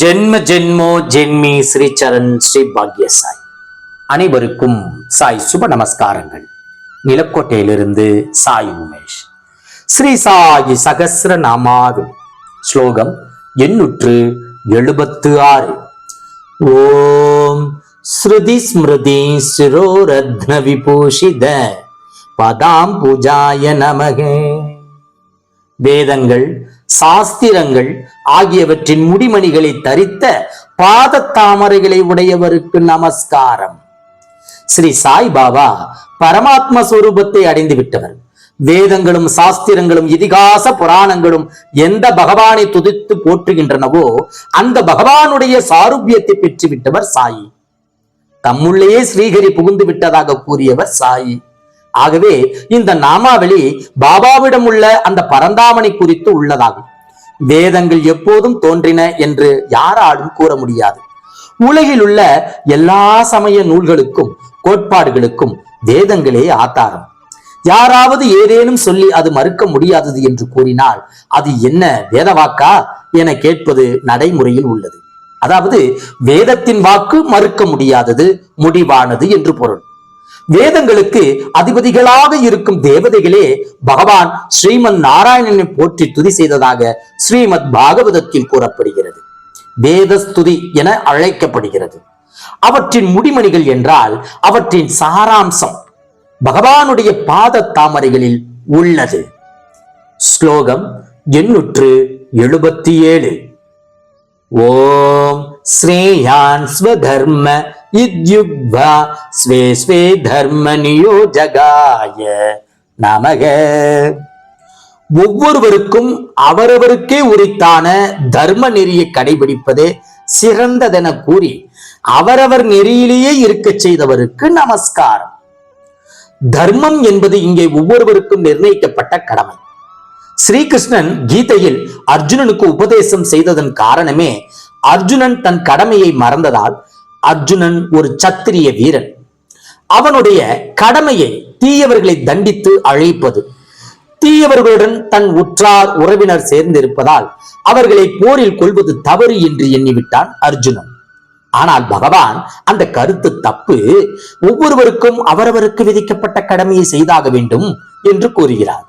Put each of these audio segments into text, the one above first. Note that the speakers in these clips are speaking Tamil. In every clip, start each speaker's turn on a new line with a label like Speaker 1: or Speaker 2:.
Speaker 1: ஜென்ம ஜென்மோ ஜென்மி ஸ்ரீ சரண் ஸ்ரீ பாக்ய சாய் அனைவருக்கும் சாய் சுப நமஸ்காரங்கள். நிலக்கோட்டையிலிருந்து சாய் உமேஷ். ஸ்ரீ சாயி சகசிர நாமாவில் ஸ்லோகம் எண்ணூற்று எழுபத்து ஆறு. ஓம் ஸ்ருதி ஸ்மிருதி சிரோரத்ன விபூஷித பதாம் பூஜாய நமகே. வேதங்கள் சாஸ்திரங்கள் ஆகியவற்றின் முடிமணிகளை தரித்த பாத தாமரைகளை உடையவருக்கு நமஸ்காரம். ஸ்ரீ சாய் பாபா பரமாத்ம சுரூபத்தை அடைந்து விட்டவர். வேதங்களும் சாஸ்திரங்களும் இதிகாச புராணங்களும் எந்த பகவானை துதித்து போற்றுகின்றனவோ அந்த பகவானுடைய சாருபியத்தை பெற்றுவிட்டவர் சாயி. தம்முள்ளேயே ஸ்ரீஹரி புகுந்து விட்டதாக கூறியவர் சாயி. ஆகவே இந்த நாமாவளி பாபாவிடம் உள்ள அந்த பரந்தாமனை குறித்து உள்ளதாகும். வேதங்கள் எப்போதும் தோன்றின என்று யாராலும் கூற முடியாது. உலகில் உள்ள எல்லா சமய நூல்களுக்கும் கோட்பாடுகளுக்கும் வேதங்களே ஆதாரம். யாராவது ஏதேனும் சொல்லி அது மறுக்க முடியாதது என்று கூறினால் அது என்ன வேதவாக்கா என கேட்பது நடைமுறையில் உள்ளது. அதாவது வேதத்தின் வாக்கு மறுக்க முடியாதது முடிவானது என்று பொருள். வேதங்களுக்கு அதிபதிகளாக இருக்கும் தேவதைகளே பகவான் ஸ்ரீமன் நாராயணனை போற்றி துதி செய்ததாக ஸ்ரீமத் பாகவதத்தில் கூறப்படுகிறது. வேதஸ்துதி என அழைக்கப்படுகிறது. அவற்றின் முடிமணிகள் என்றால் அவற்றின் சாராம்சம் பகவானுடைய பாத தாமரைகளில் உள்ளது. ஸ்லோகம் எண்ணூற்று எழுபத்தி ஏழு. ஓம் ஸ்ரேயான் ஸ்வதர்ம இத்யுக்வா ஸ்வே ஸ்வே தர்ம நியோஜகாய நமக ஒவ்வொருவருக்கும் அவரவருக்கே உரித்தான தர்ம நெறியை கடைபிடிப்பது சிறந்ததென கூறி அவரவர் நெறியிலேயே இருக்கச் செய்தவருக்கு நமஸ்காரம். தர்மம் என்பது இங்கே ஒவ்வொருவருக்கும் நிர்ணயிக்கப்பட்ட கடமை. ஸ்ரீகிருஷ்ணன் கீதையில் அர்ஜுனனுக்கு உபதேசம் செய்ததன் காரணமே அர்ஜுனன் தன் கடமையை மறந்ததால் அர்ஜுனன் ஒரு சத்திரிய வீரன். அவனுடைய கடமையை தீயவர்களை தண்டித்து அழைப்பது. தீயவர்களுடன் தன் உற்றார் உறவினர் சேர்ந்திருப்பதால் அவர்களை போரில் கொள்வது தவறு என்று எண்ணிவிட்டான் அர்ஜுனன். ஆனால் பகவான் அந்த கருத்து தப்பு. ஒவ்வொருவருக்கும் அவரவருக்கு விதிக்கப்பட்ட கடமையை செய்தாக வேண்டும் என்று கூறுகிறார்.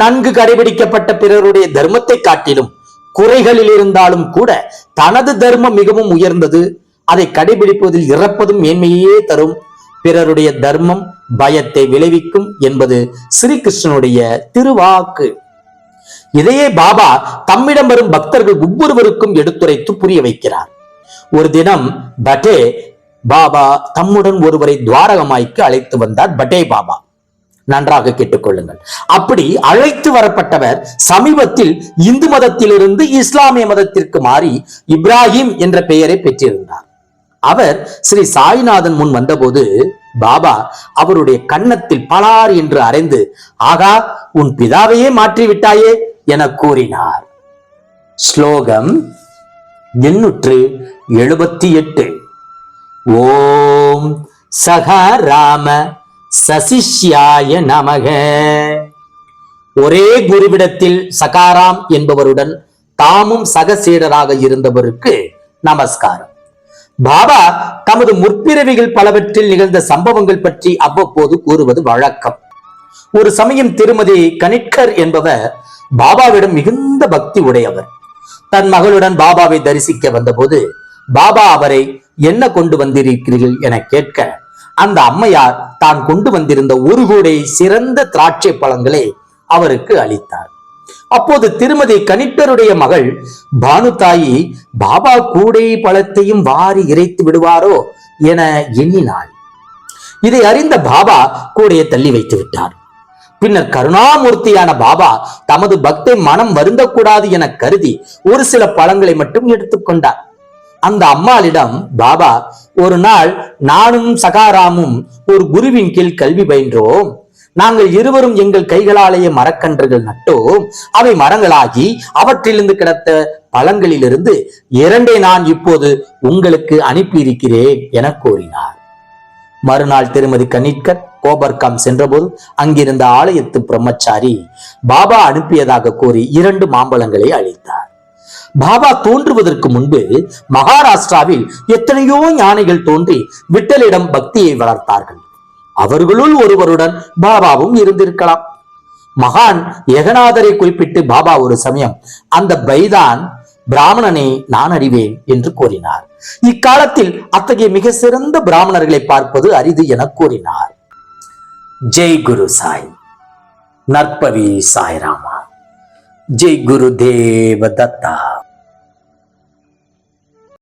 Speaker 1: நன்கு கடைபிடிக்கப்பட்ட பிறருடைய தர்மத்தை காட்டிலும் குறைகளில் இருந்தாலும் கூட தனது தர்மம் மிகவும் உயர்ந்தது. அதை கடைபிடிப்பதில் இறப்பதும் மேன்மையே தரும். பிறருடைய தர்மம் பயத்தை விளைவிக்கும் என்பது ஸ்ரீகிருஷ்ணனுடைய திருவாக்கு. இதையே பாபா தம்மிடம் வரும் பக்தர்கள் ஒவ்வொருவருக்கும் எடுத்துரைத்து புரிய வைக்கிறார். ஒரு தினம் பட்டே பாபா தம்முடன் ஒருவரை துவாரகமாய்க்கு அழைத்து வந்தார் பட்டே பாபா. நன்றாக கேட்டுக்கொள்ளுங்கள். அப்படி அழைத்து வரப்பட்டவர் சமீபத்தில் இந்து மதத்திலிருந்து இஸ்லாமிய மதத்திற்கு மாறி இப்ராஹிம் என்ற பெயரை பெற்றிருந்தார். அவர் ஸ்ரீ சாய்நாதன் முன் வந்தபோது பாபா அவருடைய கன்னத்தில் பலார் என்று அறைந்து ஆகா உன் பிதாவையே மாற்றிவிட்டாயே என கூறினார். ஸ்லோகம் எண்ணூற்று எழுபத்தி எட்டு ஓம் சகா ராம சசிஷ்யாய நமக. ஒரே குருவிடத்தில் சகாராம் என்பவருடன் தாமும் சகசீடராக இருந்தவருக்கு நமஸ்காரம். பாபா தமது முற்பிறவிகள் பலவற்றில் நிகழ்ந்த சம்பவங்கள் பற்றி அவ்வப்போது கூறுவது வழக்கம். ஒரு சமயம் திருமதி கனிட்கர் என்பவர் பாபாவிடம் மிகுந்த பக்தி உடையவர். தன் மகளுடன் பாபாவை தரிசிக்க வந்தபோது பாபா அவரை என்ன கொண்டு வந்திருக்கிறீர்கள் என கேட்க அந்த அம்மையார் தான் கொண்டு வந்திருந்த ஒரு கூடை சிறந்த திராட்சை பழங்களை அவருக்கு அளித்தார். அப்போது திருமதி கணிப்பருடைய மகள் பானு தாயி பாபா கூடை பழத்தையும் வாரி இறைத்து விடுவாரோ என எண்ணினாள். இதை அறிந்த பாபா கூடையை தள்ளி வைத்து விட்டார். பின்னர் கருணாமூர்த்தியான பாபா தமது பக்தை மனம் வருந்தக்கூடாது என கருதி ஒரு சில பழங்களை மட்டும் எடுத்துக்கொண்டார் அந்த அம்மாளிடம் பாபா ஒரு நாள் நானும் சகாராமும் ஒரு குருவின் கீழ் கல்வி பயின்றோம். நாங்கள் இருவரும் எங்கள் கைகளாலேயே மரக்கன்றுகள் நட்டோம். அவை மரங்களாகி அவற்றிலிருந்து கிடத்த பழங்களிலிருந்து இரண்டை நான் இப்போது உங்களுக்கு அனுப்பியிருக்கிறேன் என கூறினார். மறுநாள் திருமதி கணிட்கர் கோபர்காம் சென்றபோது அங்கிருந்த ஆலயத்து பிரம்மச்சாரி பாபா அனுப்பியதாக கூறி இரண்டு மாம்பழங்களை அளித்தார் பாபா தோன்றுவதற்கு முன்பு மகாராஷ்டிராவில் எத்தனையோ ஞானிகள் தோன்றி விட்டலிடம் பக்தியை வளர்த்தார்கள். அவர்களுள் ஒருவருடன் பாபாவும் இருந்திருக்கலாம். மகான் ஏகநாதரை குறிப்பிட்டு பாபா ஒரு சமயம் அந்த பைதான் பிராமணனை நான் அறிவேன் என்று கூறினார். இக்காலத்தில் அத்தகைய மிக சிறந்த பிராமணர்களை பார்ப்பது அரிது என கூறினார். ஜெய் குரு சாய் நற்பவி சாய்ராமா. ஜெய் குரு தேவ தத்தா.